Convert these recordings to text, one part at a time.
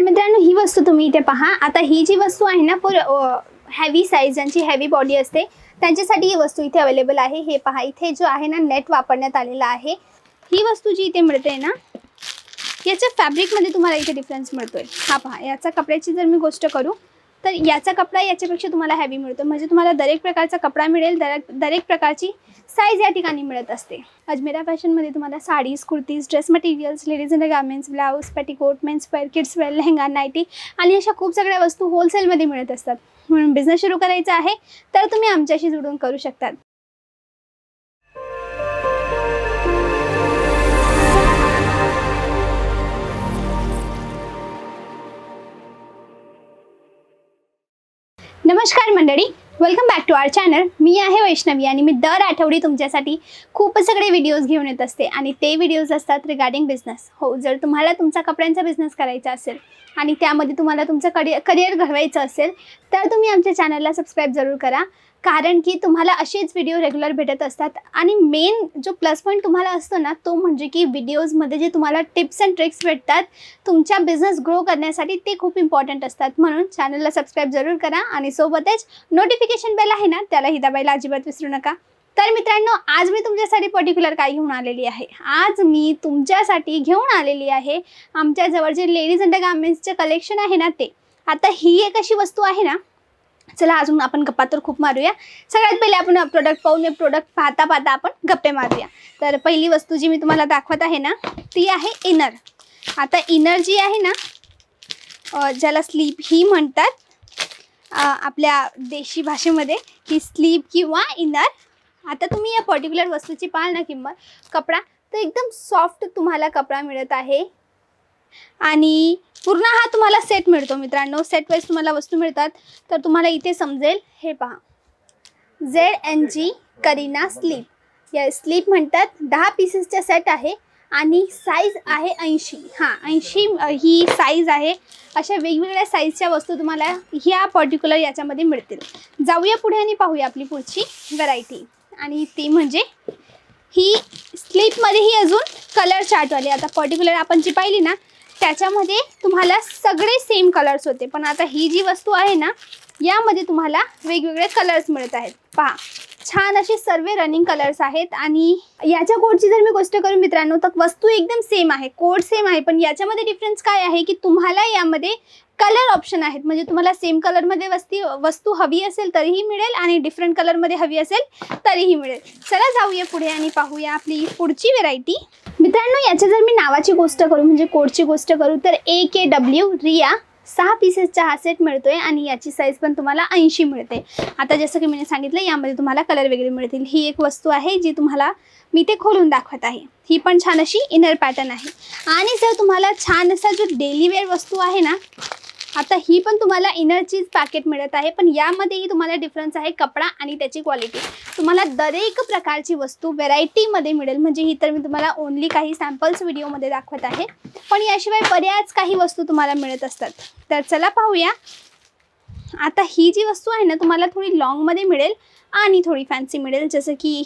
तर मित्रांनो ही वस्तू तुम्ही इथे पहा. आता ही जी वस्तू आहे ना पूर हॅवी साईज ज्यांची हॅवी बॉडी असते त्यांच्यासाठी ही वस्तू इथे अवेलेबल आहे. हे पहा इथे जो आहे ना नेट वापरण्यात आलेला आहे. ही वस्तू जी इथे मिळते ना याच्या फॅब्रिकमध्ये तुम्हाला इथे डिफरन्स मिळतोय. हा पहा याचा कपड्याची जर मी गोष्ट करू तर याचा कपडा याच्यापेक्षा तुम्हाला हॅवी मिळतो. म्हणजे तुम्हाला दरेक प्रकारचा कपडा मिळेल. दरेक दरेक प्रकारची साईज या ठिकाणी मिळत असते. अजमेरा फॅशनमध्ये तुम्हाला sarees kurtis dress materials ladies and garments blouse petticoat men's wear kids wear lehenga nightie आणि अशा खूप सगळ्या वस्तू होलसेलमध्ये मिळत असतात. म्हणून बिझनेस सुरू करायचा आहे तर तुम्ही आमच्याशी जुळून करू शकतात. नमस्कार मंडळी. Welcome back to our channel मी आहे वैष्णवी आणि मी दर आठवडी तुमच्यासाठी खूप सगळे व्हिडिओज घेऊन येत असते आणि ते व्हिडिओज असतात रिगार्डिंग बिझनेस हो जर तुम्हाला तुमचा कपड्यांचा बिझनेस करायचा असेल आणि त्यामध्ये तुम्हाला तुमचं करिअर करिअर घडवायचं असेल तर तुम्ही आमच्या चॅनलला सबस्क्राईब जरूर करा. कारण की तुम्हाला असेच व्हिडिओ रेग्युलर भेटत असतात. आणि मेन जो प्लस पॉईंट तुम्हाला असतो ना तो म्हणजे की व्हिडिओजमध्ये जे तुम्हाला टिप्स अँड ट्रिक्स भेटतात तुमच्या बिझनेस ग्रो करण्यासाठी ते खूप इम्पॉर्टंट असतात. म्हणून चॅनलला सबस्क्राईब जरूर करा आणि सोबतच नोटिफिकेशन बेल आहे ना त्यालाही दाबायला अजिबात विसरू नका. तर मित्रांनो आज मी तुमच्यासाठी पर्टिक्युलर काय घेऊन आलेली आहे? आज मी तुमच्यासाठी घेऊन आलेली आहे आमच्याजवळ जे लेडीज अंडर गार्मेंट्सचे कलेक्शन आहे ना ते. आता ही एक अशी वस्तू आहे ना चला अजून आपण गप्पा तर खूप मारूया. सगळ्यात पहिले आपण प्रोडक्ट पाहून प्रोडक्ट पाहता पाहता आपण गप्पे मारूया. तर पहिली वस्तू जी मी तुम्हाला दाखवत आहे ना ती आहे इनर आता इनर जी आहे ना ज्याला स्लीप ही म्हणतात आपल्या देशी भाषेमध्ये ही स्लीप किंवा इनर आता तुम्ही या पर्टिक्युलर वस्तूची पाहाल ना किंमत कपडा तर एकदम सॉफ्ट तुम्हाला कपडा मिळत आहे. आणि पूर्ण हा तुम्हाला सेट मिळतो मित्रांनो. सेट वाईज तुम्हाला वस्तू मिळतात. तर तुम्हाला इथे समजेल हे पहा. Z N G Kareena slip. या स्लीप म्हणतात दहा पीसेसचा सेट आहे आणि साईज आहे ऐंशी. हां ऐंशी ही साईज आहे. अशा वेगवेगळ्या साईजच्या वस्तू तुम्हाला ह्या पर्टिक्युलर याच्यामध्ये मिळतील. जाऊया पुढे आणि पाहूया आपली पुढची व्हरायटी आणि ती म्हणजे ही स्लीपमध्ये ही अजून कलर चार्टवाली आता पर्टिक्युलर आपण जी पाहिली ना त्याच्यामध्ये तुम्हाला सगळे सेम कलर्स होते. पण आता ही जी वस्तू आहे ना यामध्ये तुम्हाला वेगवेगळे कलर्स मिळत आहेत. पहा छान असे सर्व रनिंग कलर्स आहेत आणि याच्या कोडची जर मी गोष्ट करू मित्रांनो तर वस्तू एकदम सेम आहे. कोड सेम आहे पण याच्यामध्ये डिफरन्स काय आहे की तुम्हाला यामध्ये कलर ऑप्शन आहेत. म्हणजे तुम्हाला सेम कलरमध्ये वस्ती वस्तू हवी असेल तरीही मिळेल आणि डिफरंट कलरमध्ये हवी असेल तरीही मिळेल. चला जाऊया पुढे आणि पाहूया आपली पुढची व्हेरायटी मित्रांनो याच्या जर मी नावाची गोष्ट करू म्हणजे कोडची गोष्ट करू तर ए के डब्ल्यू रिया सहा पीसेसचा हा सेट मिळतोय आणि याची साईज पण तुम्हाला ऐंशी मिळते. आता जसं की मी सांगितलं यामध्ये तुम्हाला कलर वगैरे मिळतील. ही एक वस्तू आहे जी तुम्हाला मी ते खोलून दाखवत आहे. ही पण छान अशी इनर पॅटर्न आहे. आणि जर तुम्हाला छान असा जो डेली वेअर वस्तू आहे ना आता ही पण तुम्हाला इनरचीच पॅकेट मिळत आहे पण यामध्येही तुम्हाला डिफरन्स आहे कपडा आणि त्याची क्वालिटी तुम्हाला दरेक प्रकारची वस्तू व्हेरायटीमध्ये मिळेल म्हणजे ही तर मी तुम्हाला ओनली काही सॅम्पल्स व्हिडिओमध्ये दाखवत आहे. पण याशिवाय बऱ्याच काही वस्तू तुम्हाला मिळत असतात. तर चला पाहूया. आता ही जी वस्तू आहे ना तुम्हाला थोडी लॉंगमध्ये मिळेल आणि थोडी फॅन्सी मिळेल जसं की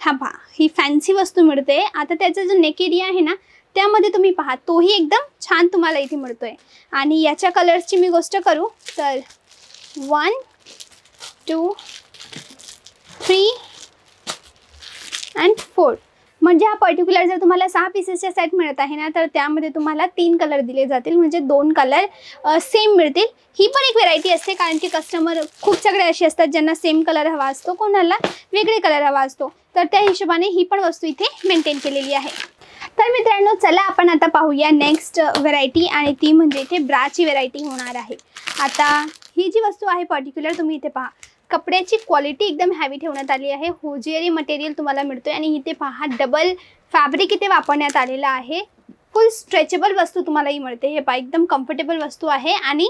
हा पहा ही फॅन्सी वस्तू मिळते. आता त्याचा जो नेक एरिया आहे ना त्यामध्ये तुम्ही पहा तोही एकदम छान तुम्हाला इथे मिळतोय. आणि याच्या कलर्सची मी गोष्ट करू तर one two three and four म्हणजे हा पर्टिक्युलर जर तुम्हाला सहा पीसेसचा सेट मिळत आहे ना तर त्यामध्ये तुम्हाला तीन कलर दिले जातील. म्हणजे दोन कलर सेम मिळतील. ही पण एक व्हेरायटी असते कारण की कस्टमर खूप सगळे असे असतात ज्यांना सेम कलर हवा असतो कोणाला वेगळे कलर हवा असतो. तर त्या हिशोबाने ही पण वस्तू इथे मेंटेन केलेली आहे. तर मित्रांनो चला आपण आता पाहूया नेक्स्ट व्हरायटी आणि ती म्हणजे इथे ब्राची व्हरायटी होणार आहे. आता ही जी वस्तू आहे पर्टिक्युलर तुम्ही इथे पहा. कपड्याची क्वालिटी एकदम हॅवी ठेवण्यात आली आहे. होजियरी मटेरियल तुम्हाला मिळतोय आणि इथे पहा डबल फॅब्रिक इथे वापरण्यात आलेला आहे. फुल स्ट्रेचेबल वस्तू तुम्हालाही मिळते. हे पहा एकदम कम्फर्टेबल वस्तू आहे आणि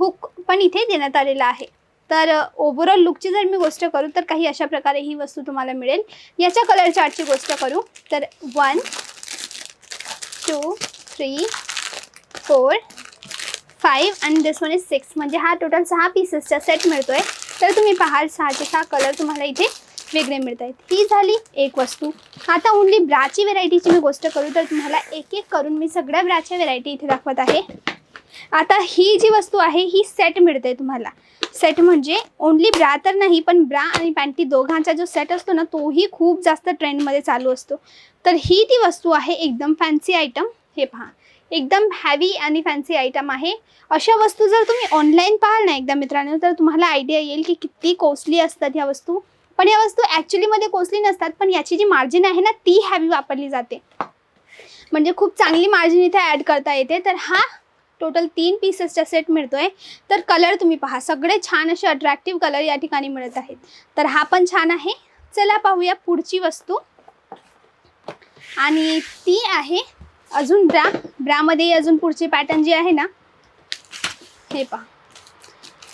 हुक पण इथे देण्यात आलेला आहे. तर ओव्हरऑल लुकची जर मी गोष्ट करू तर काही अशा प्रकारे ही वस्तू तुम्हाला मिळेल. याच्या कलर चार्टची गोष्ट करू तर one two three four five आणि दिस वन इज सिक्स म्हणजे हा टोटल सहा पीसेसचा सेट मिळतोय. तर तुम्ही पाहाल सहाचे सहा कलर तुम्हाला इथे वेगळे मिळत आहेत ही झाली एक वस्तू. आता ओनली ब्राची व्हेरायटीची मी गोष्ट करू तर तुम्हाला एक एक करून मी सगळ्या ब्राच्या व्हेरायटी इथे दाखवत आहे. आता ही जी वस्तू आहे ही सेट मिळते तुम्हाला. सेट म्हणजे ओन्ली ब्रा तर नाही पण ब्रा आणि पॅन्टी दोघांचा जो सेट असतो ना तोही खूप जास्त ट्रेंडमध्ये चालू असतो. तर ही ती वस्तू आहे एकदम फॅन्सी आयटम हे पहा. एकदम हॅवी आणि फॅन्सी आयटम आहे. अशा वस्तू जर तुम्ही ऑनलाईन पाहाल ना एकदा मित्रांनो तर तुम्हाला आयडिया येईल की किती कॉस्टली असतात ह्या वस्तू. पण या वस्तू ॲक्च्युलीमध्ये कॉस्टली नसतात पण याची जी मार्जिन आहे ना ती हॅवी वापरली जाते. म्हणजे खूप चांगली मार्जिन इथे ॲड करता येते. तर हा टोटल तीन पीसेसचा सेट मिळतो आहे तर कलर तुम्ही पहा. सगळे छान असे अट्रॅक्टिव्ह कलर या ठिकाणी मिळत आहेत. तर हा पण छान आहे. चला पाहूया पुढची वस्तू. आणि ती आहे अजून ब्रा ब्रामध्ये अजून पुढची पॅटर्न जी आहे ना हे पहा.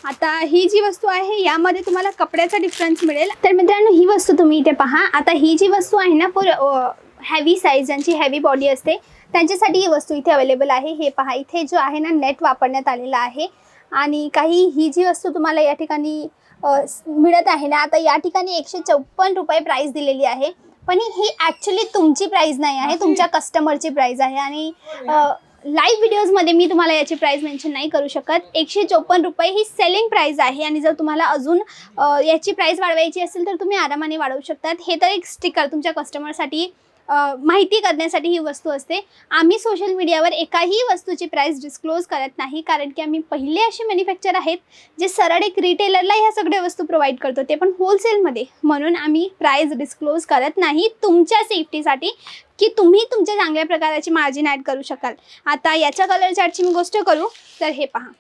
आता ही जी वस्तू आहे यामध्ये तुम्हाला कपड्याचा डिफरन्स मिळेल. तर मित्रांनो ही वस्तू तुम्ही इथे पहा. आता ही जी वस्तू आहे ना पूर हॅवी साईज ज्यांची हॅवी बॉडी असते त्यांच्यासाठी ही वस्तू इथे अवेलेबल आहे. हे पहा इथे जो आहे ना नेट वापरण्यात आलेला आहे. आणि काही ही जी वस्तू तुम्हाला या ठिकाणी मिळत आहे ना आता या ठिकाणी एकशे चौपन्न रुपये प्राईस दिलेली आहे. पण ही ॲक्च्युली तुमची प्राईस नाही आहे तुमच्या कस्टमरची प्राईस आहे. आणि लाईव्ह व्हिडिओजमध्ये मी तुम्हाला याची प्राईस मेन्शन नाही करू शकत. एकशे चोपन्न रुपये ही सेलिंग प्राईस आहे. आणि जर तुम्हाला अजून याची प्राईस वाढवायची असेल तर तुम्ही आरामाने वाढवू शकतात. हे तर एक स्टिकर तुमच्या कस्टमरसाठी माहिती करण्यासाठी ही वस्तू असते. आम्ही सोशल मीडियावर एकाही वस्तूची प्राईस डिस्क्लोज करत नाही कारण की आम्ही पहिले असे मॅन्युफॅक्चर आहेत जे सरळ एक रिटेलरला ह्या सगळ्या वस्तू प्रोव्हाइड करतो. ते पण होलसेलमध्ये म्हणून आम्ही प्राईस डिस्क्लोज करत नाही तुमच्या सेफ्टीसाठी की तुम्ही तुमच्या चांगल्या प्रकाराची मार्जिन ॲड करू शकाल. आता याच्या कलर चार्टची मी गोष्ट करू तर हे पहा.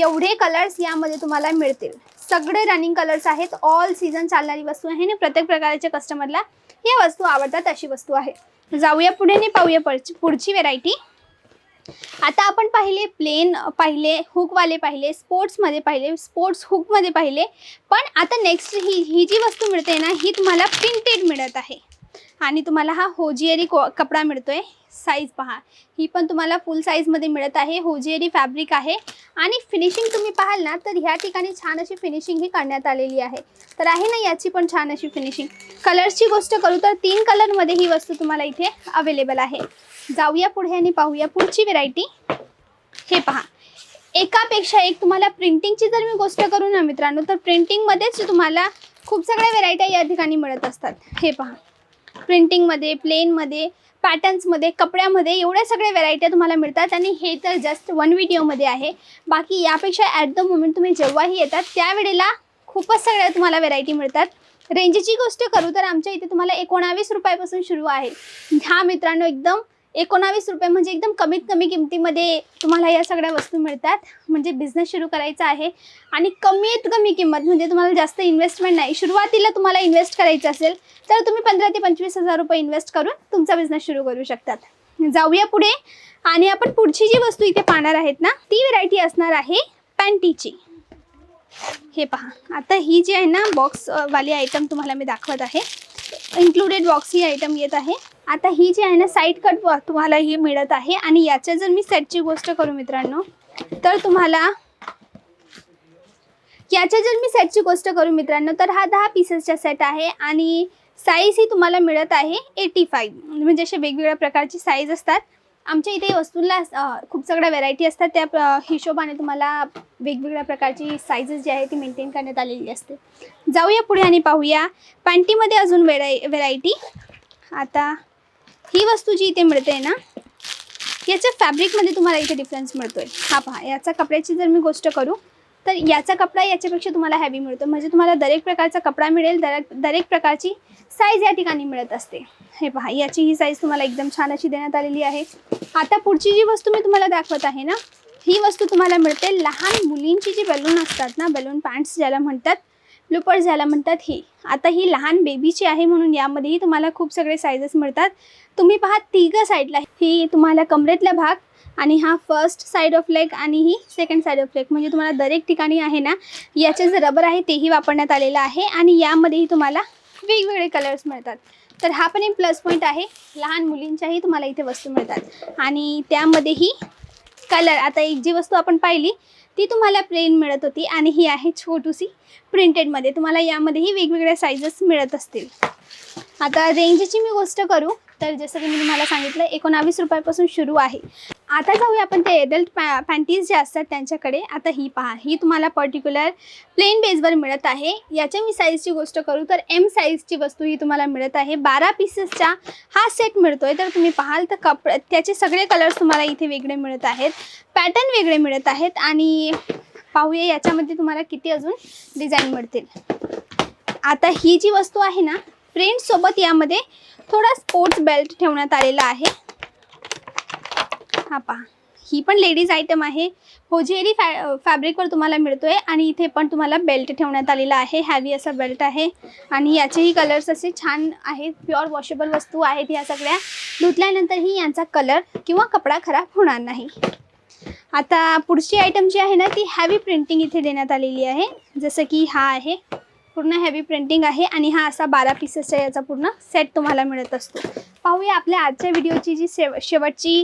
एवढे कलर्स यामध्ये तुम्हाला मिळतील. सगळे रनिंग कलर्स आहेत. ऑल सीझन चालणारी वस्तू आहे आणि प्रत्येक प्रकारच्या कस्टमरला या वस्तू आवडतात अशी वस्तू आहे. जाऊया पुढे आणि पाहूया पुढची पुढची व्हेरायटी आता आपण पाहिले प्लेन पाहिले हुकवाले पाहिले स्पोर्ट्समध्ये पाहिले स्पोर्ट्स हुकमध्ये पाहिले. पण आता नेक्स्ट ही ही जी वस्तू मिळते ना ही तुम्हाला प्रिंटेड मिळत आहे. आणि तुम्हाला हा होजियरी को कपडा मिळतो आहे साईज पहा. ही पण तुम्हाला फुल साईजमध्ये मिळत आहे. होजियरी फॅब्रिक आहे. आणि फिनिशिंग तुम्ही पाहाल ना तर ह्या ठिकाणी छान अशी फिनिशिंग ही करण्यात आलेली आहे. तर आहे ना याची पण छान अशी फिनिशिंग कलर्सची गोष्ट करू तर तीन कलरमध्ये ही वस्तू तुम्हाला इथे अवेलेबल आहे. जाऊया पुढे आणि पाहूया पुढची व्हेरायटी हे पहा. एकापेक्षा एक तुम्हाला प्रिंटिंगची जर मी गोष्ट करू ना मित्रांनो तर प्रिंटिंगमध्येच तुम्हाला खूप सगळ्या व्हेरायट्या या ठिकाणी मिळत असतात. हे पहा. प्रिंटिंगमध्ये प्लेनमध्ये पॅटर्न्समध्ये कपड्यामध्ये एवढ्या सगळ्या व्हरायट्या तुम्हाला मिळतात आणि हे तर जस्ट वन व्हिडिओमध्ये आहे. बाकी यापेक्षा ॲट द मोमेंट तुम्ही जेव्हाही येतात त्यावेळेला खूपच सगळ्या तुम्हाला व्हरायटी मिळतात. रेंजची गोष्ट करू तर आमच्या इथे तुम्हाला एकोणावीस रुपयापासून सुरू आहे. ह्या मित्रांनो एकदम एकोणावीस रुपये म्हणजे एकदम कमीत कमी किमतीमध्ये तुम्हाला या सगळ्या वस्तू मिळतात. म्हणजे बिझनेस सुरू करायचा आहे. आणि कमीत कमी किंमत म्हणजे तुम्हाला जास्त इन्व्हेस्टमेंट नाही. सुरुवातीला तुम्हाला इन्व्हेस्ट करायचं असेल तर तुम्ही पंधरा ते पंचवीस हजार रुपये इन्व्हेस्ट करून तुमचा बिझनेस सुरू करू शकतात. जाऊया पुढे. आणि आपण पुढची जी वस्तू इथे पाहणार आहेत ना ती व्हरायटी असणार आहे पॅन्टीची. हे पहा. आता ही जी आहे ना बॉक्सवाली आयटम तुम्हाला मी दाखवत आहे. इन्क्लुडेड बॉक्स ही आयटम येत आहे. आता ही जी आहे ना साईड कट तुम्हाला ही मिळत आहे. आणि याच्या जर मी सेटची गोष्ट करू मित्रांनो तर तुम्हाला याच्या जर मी सेटची गोष्ट करू मित्रांनो तर हा दहा पीसेसचा सेट आहे आणि साईज ही तुम्हाला मिळत आहे एटी फाईव्ह म्हणजे असे वेगवेगळ्या प्रकारची साईज असतात. आमच्या इथे वस्तूंना खूप सगळ्या व्हेरायटी असतात. त्या हिशोबाने तुम्हाला वेगवेगळ्या प्रकारची साईजेस जी आहे ती मेंटेन करण्यात आलेली असते. जाऊया पुढे आणि पाहूया. पॅन्टीमध्ये अजून व्हेराय व्हेरायटी आता ही वस्तू जी इथे मिळते ना याच्या फॅब्रिकमध्ये तुम्हाला इथे डिफरन्स मिळतोय. हा पहा याचा कपड्याची जर मी गोष्ट करू तर याचा कपडा याच्यापेक्षा तुम्हाला हॅवी मिळतो. म्हणजे तुम्हाला दरेक प्रकारचा कपडा मिळेल दरेक दरेक प्रकारची साईज या ठिकाणी मिळत असते. हे पहा याची ही साईज तुम्हाला एकदम छान अशी देण्यात आलेली आहे. आता पुढची जी वस्तू मी तुम्हाला दाखवत आहे ना ही वस्तू तुम्हाला मिळते लहान मुलींची जी बलून असतात ना बलून पॅन्ट्स ज्याला म्हणतात लुपट झाला म्हणतात ही. आता ही लहान बेबीची आहे म्हणून यामध्येही तुम्हाला खूप सगळे साईजेस मिळतात. तुम्ही पहा तिघं साईडला ही तुम्हाला कमरेतला भाग आणि हा फर्स्ट साईड ऑफ लेग आणि ही सेकंड साईड ऑफ लेग म्हणजे तुम्हाला दरेक ठिकाणी आहे ना याचे जे रबर आहे तेही वापरण्यात आलेलं आहे आणि यामध्येही तुम्हाला वेगवेगळे कलर्स मिळतात. तर हा पण एक प्लस पॉईंट आहे. लहान मुलींच्याही तुम्हाला इथे वस्तू मिळतात. आणि त्यामध्येही कलर आता एक जी वस्तू आपण पाहिली ती तुम्हाला प्लेन मिळत होती आणि ही आहे छोटूसी प्रिंटेडमध्ये तुम्हाला यामध्येही वेगवेगळ्या साईजेस मिळत असतील. आता रेंजची मी गोष्ट करू. तर जसं की मी तुम्हाला सांगितलं एकोणावीस रुपयापासून सुरू आहे. आता जाऊया आपण ते एडल्ट पॅ पॅन्टीज जे असतात त्यांच्याकडे. आता ही पहा ही तुम्हाला पर्टिक्युलर प्लेन बेसवर मिळत आहे. याच्या मी साईजची गोष्ट करू तर एम साईजची वस्तू ही तुम्हाला मिळत आहे. बारा पीसेसचा हा सेट मिळतोय. तर तुम्ही पाहाल तर कप त्याचे सगळे कलर्स तुम्हाला इथे वेगळे मिळत आहेत. पॅटर्न वेगळे मिळत आहेत. आणि पाहूया याच्यामध्ये तुम्हाला किती अजून डिझाईन मिळतील. आता ही जी वस्तू आहे ना प्रिंटसोबत यामध्ये थोडा स्पोर्ट्स बेल्ट ठेवण्यात आलेला आहे. हा पहा. ही पण लेडीज आयटम आहे. होजेरी फॅ फॅब्रिकवर तुम्हाला मिळतो आहे आणि इथे पण तुम्हाला बेल्ट ठेवण्यात आलेला आहे. हॅवी असा बेल्ट आहे. आणि याचेही कलर्स असे छान आहेत. प्युअर वॉशेबल वस्तू आहेत या सगळ्या. धुतल्यानंतरही यांचा कलर किंवा कपडा खराब होणार नाही. आता पुढची आयटम जी आहे ना ती हॅवी प्रिंटिंग इथे देण्यात आलेली आहे. जसं की हा आहे. पूर्ण हेवी प्रिंटिंग आहे आणि हा असा बारा पीसेसचा याचा पूर्ण सेट तुम्हाला मिळत असतो. पाहूया आपल्या आजच्या व्हिडिओची जी शेव शेवटची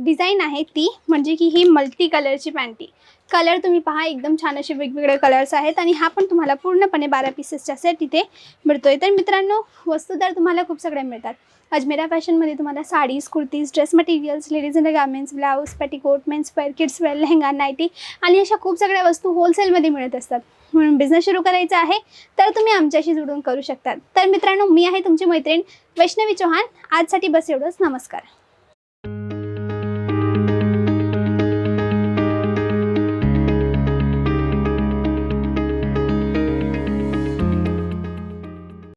डिझाईन आहे ती म्हणजे की ही मल्टी कलरची पॅन्टी कलर तुम्ही पहा एकदम छान असे वेगवेगळे कलर्स आहेत आणि हा पण तुम्हाला पूर्णपणे बारा पीसेसचा सेट इथे मिळतोय. तर मित्रांनो वस्तू तर तुम्हाला खूप सगळ्या मिळतात. अजमेरा फॅशनमध्ये तुम्हाला sarees kurtis dress materials ladies in garments blouse petticoat men's wear kids wear lehenga nightie आणि अशा खूप सगळ्या वस्तू होलसेलमध्ये मिळत असतात. म्हणून बिझनेस सुरू करायचा आहे तर तुम्ही आमच्याशी जुळून करू शकता. तर मित्रांनो मी आहे तुमची मैत्रीण वैष्णवी चौहान. आजसाठी बस एवढंच. नमस्कार.